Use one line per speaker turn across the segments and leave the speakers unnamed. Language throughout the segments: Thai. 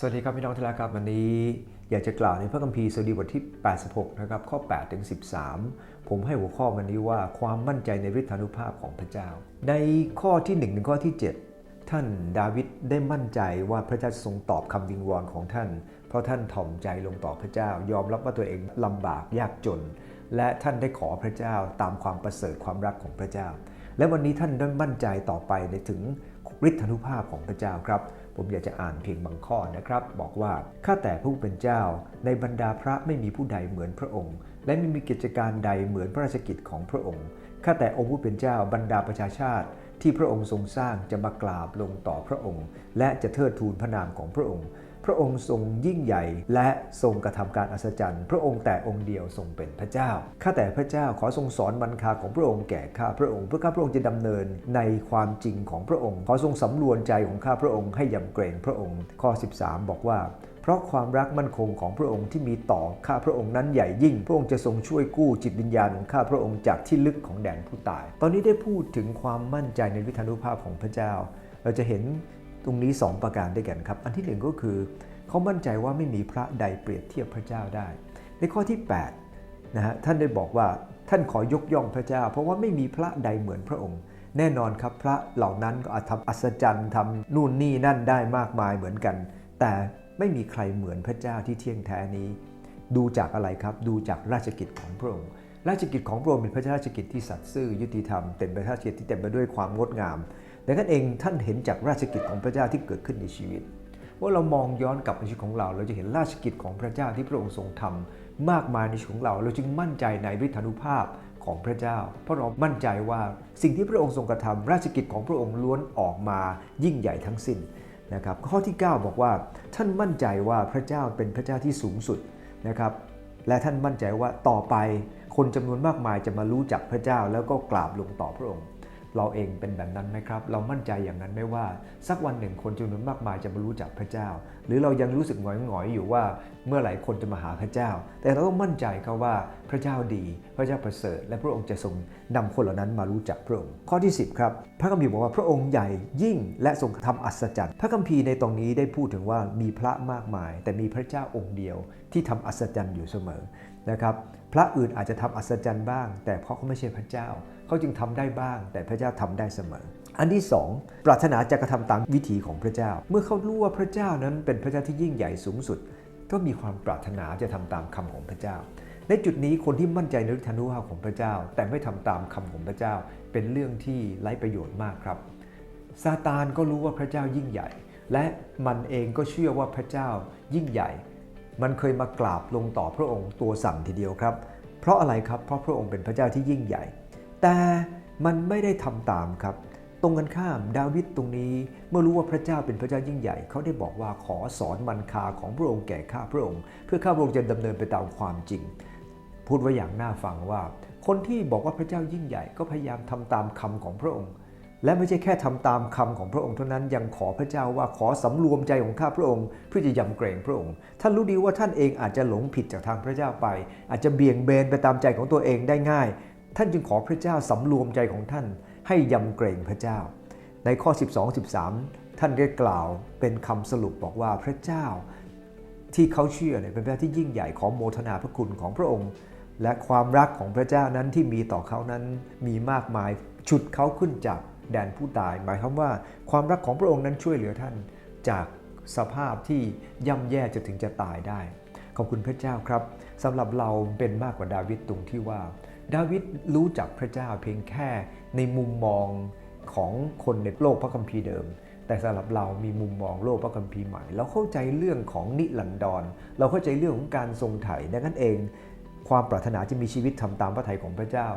สวัสดีครับพี่น้องที่รักครับวันนี้อยากจะกล่าวในพระคัมภีร์สดีบทที่ 86 นะครับ ข้อ 8 ถึง 13 ผมให้หัวข้อวันนี้ว่าความมั่นใจในฤทธานุภาพของพระเจ้า ในข้อที่1ถึงข้อที่ 7 ท่านดาวิดได้มั่นใจว่าพระเจ้าทรงตอบคำวิงวอนของท่าน เพราะท่านถ่อมใจลงต่อพระเจ้า ยอมรับว่าตัวเองลำบากยากจน และท่านได้ขอพระเจ้าตามความประเสริฐความรักของพระเจ้า และวันนี้ท่านได้มั่นใจต่อไปในถึงฤทธานุภาพของพระเจ้าครับ ผมอยากจะอ่านเพียงบางข้อนะครับ บอกว่า ข้าแต่ผู้เป็นเจ้า ในบรรดาพระไม่มีผู้ใดเหมือนพระองค์ และไม่มีกิจการใดเหมือนพระราชกิจของพระองค์ ข้าแต่องค์ผู้เป็นเจ้าบรรดาประชาชาติ ที่พระองค์ทรงสร้างจะมากราบลงต่อพระองค์ และจะเทิดทูนพระนามของพระองค์ พระองค์ทรงยิ่งใหญ่ และทรงกระทำการอัศจรรย์ พระองค์แต่องค์เดียวทรงเป็นพระเจ้า ข้าแต่พระเจ้าขอทรงสอนบรรคาของพระองค์แก่ข้าพระองค์ เพื่อข้าพระองค์จะดำเนินในความจริงของพระองค์ ขอทรงสำรวญใจของข้าพระองค์ให้ยำเกรงพระองค์ ข้อ 13 บอกว่าเพราะความรักมั่นคงของพระองค์ที่มีต่อข้าพระองค์นั้นใหญ่ยิ่ง พระองค์จะทรงช่วยกู้จิตวิญญาณของข้าพระองค์จากที่ลึกของแดนผู้ตาย ตอนนี้ได้พูดถึงความมั่นใจในวิธานุภาพของพระเจ้า เราจะเห็น ตรงนี้ 2 ประการด้วยกันครับ อันที่หนึ่งก็คือ เขามั่นใจว่าไม่มีพระใดเปรียบเทียบพระเจ้าได้ ในข้อที่8นะฮะท่านได้บอกว่าท่านขอยกย่องพระเจ้า เพราะว่าไม่มีพระใดเหมือนพระองค์ แน่นอนครับพระเหล่านั้นก็อาจทำอัศจรรย์ทำนู่นนี่นั่นได้มากมายเหมือนกัน แต่ไม่มีใครเหมือนพระเจ้าที่เที่ยงแท้นี้ ดูจากอะไรครับดูจากราชกิจของพระองค์ราชกิจของพระองค์เป็นพระราชกิจที่สัตย์ซื่อยุติธรรมเต็มไปด้วยราชกิจที่เต็มไปด้วยความงดงาม ดังนั้นเองท่านเห็นจากราชกิจของพระเจ้าที่เกิดขึ้นในชีวิต ว่าเรามองย้อนกลับในชีวิตของเรา เราจะเห็นราชกิจของพระเจ้าที่พระองค์ทรงทำมากมายในชีวิตของเรา เราจึงมั่นใจในฤทธานุภาพของพระเจ้า เพราะเรามั่นใจว่าสิ่งที่พระองค์ทรงกระทำราชกิจของพระองค์ล้วนออกมายิ่งใหญ่ทั้งสิ้นนะครับข้อที่ 9 บอกว่าท่านมั่นใจว่าพระเจ้าเป็นพระเจ้าที่สูงสุดนะครับและท่านมั่นใจว่าต่อไปคนจำนวนมากมายจะมารู้จักพระเจ้าแล้วก็กราบลงต่อพระองค์ เราเองเป็นแบบนั้นไหมครับ เรามั่นใจอย่างนั้นไหมว่า สักวันหนึ่งคนจำนวนมากมายจะมารู้จักพระเจ้า หรือเรายังรู้สึกหงอยหงอยๆอยู่ว่าเมื่อไหร่คนจะมาหาพระเจ้า แต่เราต้องมั่นใจครับว่าพระเจ้าดี พระเจ้าประเสริฐ และพระองค์จะทรงนำคนเหล่านั้นมารู้จักพระองค์ ข้อที่ 10 ครับ พระคัมภีร์บอกว่าพระองค์ใหญ่ยิ่งและทรงทำอัศจรรย์ พระคัมภีร์ในตรงนี้ได้พูดถึงว่ามีพระมากมาย แต่มีพระเจ้าองค์เดียวที่ทำอัศจรรย์อยู่เสมอนะครับ พระอื่นอาจจะทำอัศจรรย์บ้าง แต่เพราะเขาไม่ใช่พระเจ้า เขาจึงทำได้บ้าง แต่พระเจ้าทำได้เสมอ อันที่สองปรารถนาจะกระทำตามวิถีของพระเจ้า เมื่อเขารู้ว่าพระเจ้านั้นเป็นพระเจ้าที่ยิ่งใหญ่สูงสุด ก็มีความปรารถนาจะทำตามคำของพระเจ้า ในจุดนี้คนที่มั่นใจในฤทธานุภาพของพระเจ้า แต่ไม่ทำตามคำของพระเจ้า เป็นเรื่องที่ไร้ประโยชน์มากครับซาตานก็รู้ว่าพระเจ้ายิ่งใหญ่ และมันเองก็เชื่อว่าพระเจ้ายิ่งใหญ่ มันเคยมากราบลงต่อพระองค์ตัวสั่นทีเดียวครับ เพราะอะไรครับ เพราะพระองค์เป็นพระเจ้าที่ยิ่งใหญ่ แต่มันไม่ได้ทำตามครับ ตรงกันข้ามดาวิดตรงนี้ เมื่อรู้ว่าพระเจ้าเป็นพระเจ้ายิ่งใหญ่ เขาได้บอกว่าขอสอนมันคาของพระองค์แก่ข้าพระองค์ เพื่อข้าพระองค์จะดำเนินไปตามความจริง พูดไว้อย่างน่าฟังว่า คนที่บอกว่าพระเจ้ายิ่งใหญ่ก็พยายามทำตามคำของพระองค์ และไม่ใช่แค่ทำตามคำของพระองค์เท่านั้นยังขอพระเจ้าว่าขอสำรวมใจของข้าพระองค์ เพื่อจะยำเกรงพระองค์ ท่านรู้ดีว่าท่านเองอาจจะหลงผิดจากทางพระเจ้าไป อาจจะเบี่ยงเบนไปตามใจของตัวเองได้ง่าย ท่านจึงขอพระเจ้าสำรวมใจของท่านให้ยำเกรงพระเจ้า ในข้อ 12 13 ท่านได้กล่าวเป็นคำสรุปบอกว่าพระเจ้าที่เขาเชื่อเนี่ยเป็นพระที่ยิ่งใหญ่ของโมทนาพระคุณของพระองค์ และความรักของพระเจ้านั้นที่มีต่อเขานั้นมีมากมายฉุดเขาขึ้นจากแดนผู้ตาย หมายความว่าความรักของพระองค์นั้นช่วยเหลือท่านจากสภาพที่ย่ำแย่จะถึงจะตายได้ ขอบคุณพระเจ้าครับสำหรับเราเป็นมากกว่าดาวิดตรงที่ว่า ดาวิดรู้จักพระเจ้าเพียงแค่ในมุมมองของคนในโลกพระคัมภีร์เดิม แต่สำหรับเรามีมุมมองโลกพระคัมภีร์ใหม่ เราเข้าใจเรื่องของนิรันดร เราเข้าใจเรื่องของการทรงไถ่ดังนั้นเอง ความปรารถนาจะมีชีวิตทำตามพระทัยของพระเจ้า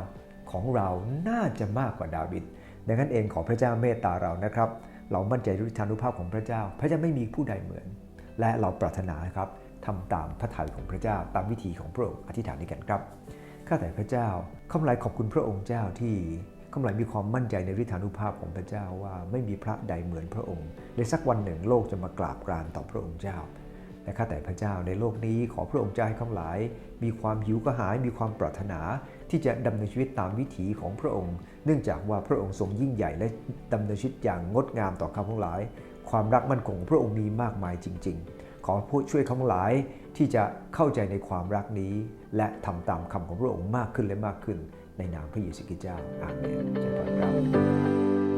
ของเราน่าจะมากกว่าดาวิดดังนั้นเองขอพระเจ้าเมตตาเรานะครับ เรามั่นใจในฤทานุภาพของพระเจ้า พระเจ้าไม่มีผู้ใดเหมือน และเราปรารถนาครับทำตามพระทัยของพระเจ้าตามวิธีของพระองค์อธิษฐานนี้กันครับ ข้าแต่พระเจ้าข้าพเจ้าขอบคุณพระองค์เจ้าที่ข้าพเจ้ามีความมั่นใจในฤทธานุภาพของพระเจ้าว่าไม่มีพระใดเหมือนพระองค์ในสักวันหนึ่งโลกจะมากราบกรานต่อพระองค์เจ้าและข้าแต่พระเจ้าในโลกนี้ขอพระองค์เจ้าให้ข้าพหลายมีความหิวกระหายมีความปรารถนา ที่จะดำเนินชีวิตตามวิถีของพระองค์ เนื่องจากว่าพระองค์ทรงยิ่งใหญ่และดำเนินชีวิตอย่างงดงามต่อข้าพหลายความรักมั่นคงของพระองค์มีมากมายจริง ๆ อผู้ช่วยเขาทั้งหลายที่จะเข้าใจในความรักนี้ และทำตามคำของพระองค์มากขึ้นและมากขึ้น ในนามพระเยซูคริสต์เจ้าอาเมนเจริญพรครับ